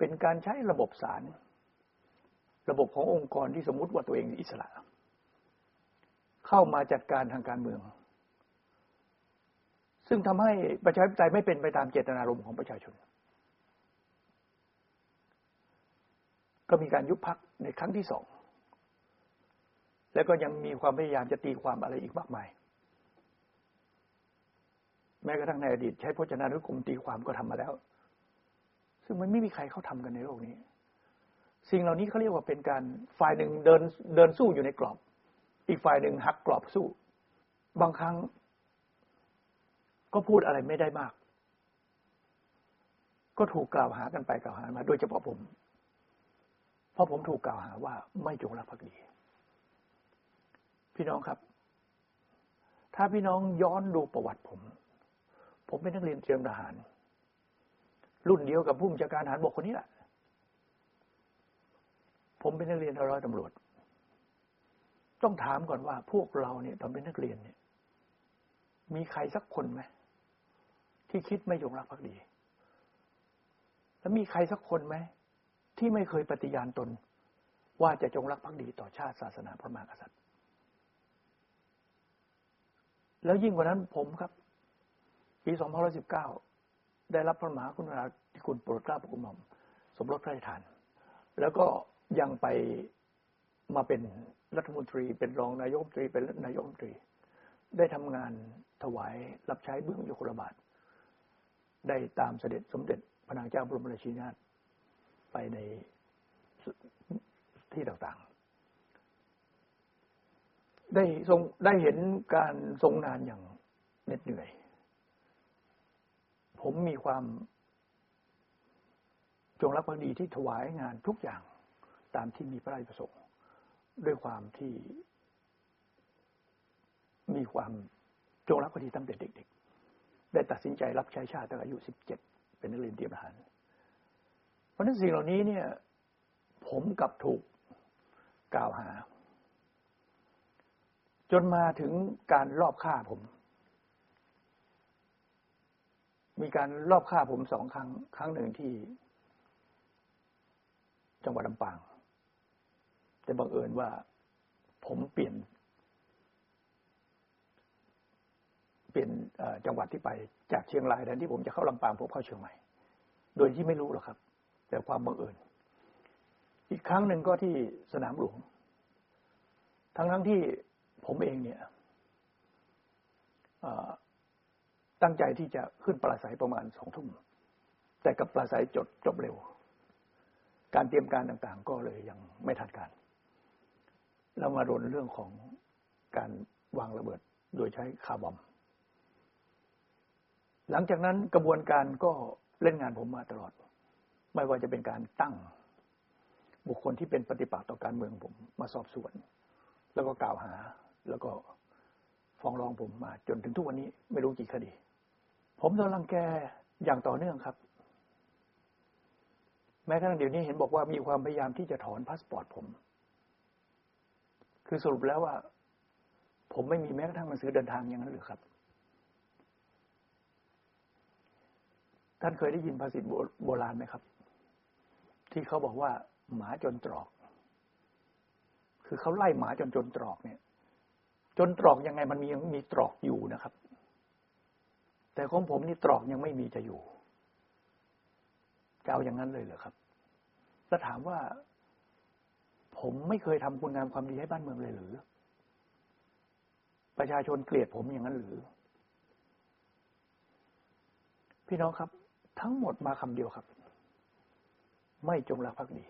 เป็นการใช้ระบบศาลระบบขององค์กรที่สมมติว่าตัวเองอิสระ เข้ามาจัดการทางการเมือง ซึ่งทำให้ประชาธิปไตยไม่เป็นไปตามเจตนารมณ์ของประชาชน ก็มีการยุบพักในครั้งที่สอง แล้วก็ยังมีความพยายามจะตีความอะไรอีกมากมาย แม้กระทั่งในอดีตใช้พจนานุกรมตีความก็ทำมาแล้ว ซึ่งมันไม่มีใครเขาทำกันในโลกนี้ สิ่งเหล่านี้เขาเรียกว่าเป็นการฝ่ายหนึ่งเดินเดินสู้อยู่ในกรอบ อีกฝ่ายหนึ่งหักกรอบสู้ บางครั้ง ก็พูดอะไรไม่ได้มาก ก็ถูกกล่าวหากันไปกล่าวหามา โดยเฉพาะผม เพราะผมถูกกล่าวหาว่าไม่จงรักภักดี พี่น้องครับ ถ้าพี่น้องย้อนดูประวัติผม ผมเป็นนักเรียนเตรียมทหาร รุ่นเดียวกับผู้บัญชาการทหารบกคนนี้แหละ ผมเป็นนักเรียนร้อยตำรวจ ต้องถามก่อนว่าพวกเราเนี่ยตอนเป็นนักเรียนเนี่ย มีใครสักคนไหมที่คิดไม่จงรักภักดี แล้วมีใครสักคนไหมที่ไม่เคยปฏิญาณตน ว่าจะจงรักภักดีต่อชาติศาสนาพระมหากษัตริย์ แล้วยิ่งกว่านั้นผมครับ ปี 2519 ได้รับพระมหาคุณาธิคุณโปรดเกล้าโปรดกระหม่อมสมรสพระราชทาน แล้วก็ยังไปมาเป็นรัฐมนตรี เป็นรองนายกรัฐมนตรีเป็นนายกรัฐมนตรี ได้ทำงานถวายรับใช้เบื้องยุคลบาท ได้ตามเสด็จสมเด็จพระนางเจ้าบรมราชินีนาถไปในที่ต่างๆ ได้ทรงได้เห็นการทรงงานอย่างเหน็ดเหนื่อย ผมมีความจงรักภักดีที่ถวายงานทุกอย่างตามที่มีพระราชประสงค์ด้วยความที่มีความจงรักภักดีตั้งแต่เด็ก ๆ ได้ตัดสินใจรับใช้ชาติตั้งอายุสิบเจ็ดเป็นนักเรียนเตรียมทหาร เพราะนั้นสิ่งเหล่านี้เนี่ย ผมกับถูกกล่าวหา จนมาถึงการลอบฆ่าผม มีการลอบฆ่าผมสองครั้ง ครั้งหนึ่งที่ จังหวัดลำปาง แต่บังเอิญว่า ผมเปลี่ยน เปลี่ยนจังหวัดที่ไปจากเชียงรายแทนที่ผมจะเข้าลำปางผมเข้าเชียงใหม่ โดยที่ไม่รู้หรอกครับ แต่ความบังเอิญ อีกครั้งหนึ่งก็ที่สนามหลวง ทั้งทั้งที่ผมเองเนี่ย ตั้งใจที่จะขึ้นปราศัยประมาณสองทุ่ม แต่กับปราศัยจดจบเร็ว การเตรียมการต่างๆ ก็เลยยังไม่ทันการแล้วมาโดนเรื่องของการวางระเบิดโดยใช้คาร์บอม หลังจากนั้นกระบวนการก็เล่นงานผมมาตลอด ไม่ว่าจะเป็นการตั้งบุคคลที่เป็นปฏิปักษ์ต่อการเมืองผมมาสอบสวน แล้วก็กล่าวหาแล้วก็ฟ้องร้องผมมาจนถึงทุกวันนี้ไม่รู้กี่คดี ผมโดนรังแกอย่างต่อเนื่องครับ แม้กระทั่งเดี๋ยวนี้เห็นบอกว่ามีความพยายามที่จะถอนพาสปอร์ตผม คือสรุปแล้วว่า ผมไม่มีแม้กระทั่งหนังสือเดินทางอย่างนั้นหรือครับ ท่านเคยได้ยินภาษิตโบราณไหมครับ ที่เขาบอกว่าหมาจนตรอก คือเขาไล่หมาจนจนตรอกเนี่ย จนตรอกยังไงมันมียังมีตรอกอยู่นะครับ แต่ของผมนี่ตรอกยังไม่มีจะอยู่จะเอาอย่างนั้นเลยเหรอครับ แล้วถามว่า ผมไม่เคยทำคุณงามความดีให้บ้านเมืองเลยหรือ ประชาชนเกลียดผมอย่างนั้นหรือ พี่น้องครับ ทั้งหมดมาคำเดียวครับ ไม่จงรักภักดี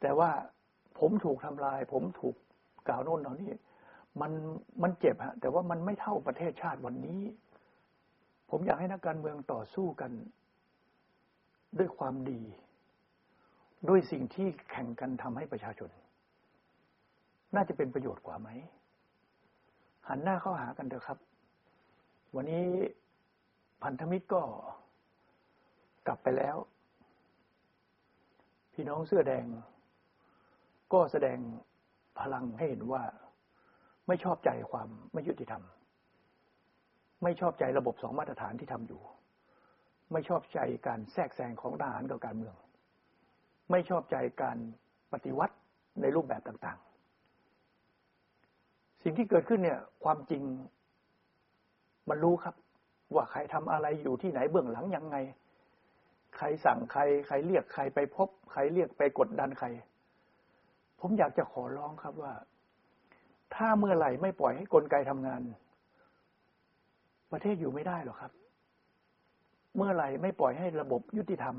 แต่ว่าผมถูกทำลาย ผมถูกกล่าวโน่นเหล่านี้ มันมันเจ็บฮะแต่ว่ามันไม่เท่าประเทศชาติวันนี้ ผมอยากให้นักการเมืองต่อสู้กัน ด้วยความดี ด้วยสิ่งที่แข่งกันทำให้ประชาชน น่าจะเป็นประโยชน์กว่าไหม หันหน้าเข้าหากันเถอะครับ วันนี้พันธมิตรก็กลับไปแล้ว พี่น้องเสื้อแดง ก็แสดงพลังให้เห็นว่า ไม่ชอบใจความไม่ยุติธรรม ไม่ชอบใจระบบสองมาตรฐานที่ทำอยู่ ไม่ชอบใจการแทรกแซงของทหารกับการเมือง ไม่ชอบใจการปฏิวัติในรูปแบบต่างๆ สิ่งที่เกิดขึ้นเนี่ยความจริงมันรู้ครับ ว่าใครทำอะไรอยู่ที่ไหนเบื้องหลังยังไง ใครสั่งใคร ใครเรียกใครไปพบ ใครเรียกไปกดดันใคร ผมอยากจะขอร้องครับว่า ถ้าเมื่อไหร่ไม่ปล่อยให้กลไกทำงาน ประเทศอยู่ไม่ได้หรอกครับ เมื่อไหร่ไม่ปล่อยให้ระบบยุติธรรม